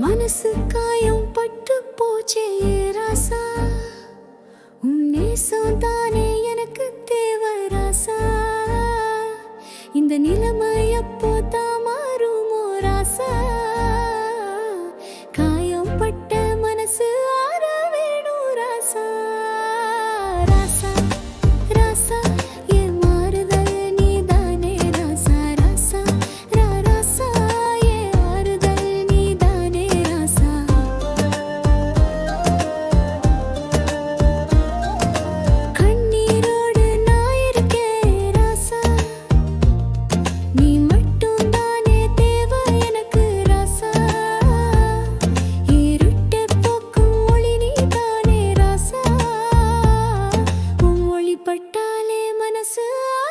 மனசு காயம் பட்டு போச்சே ராசா. உன் நேசம் தானே எனக்கு தேவராசா இந்த நில xưa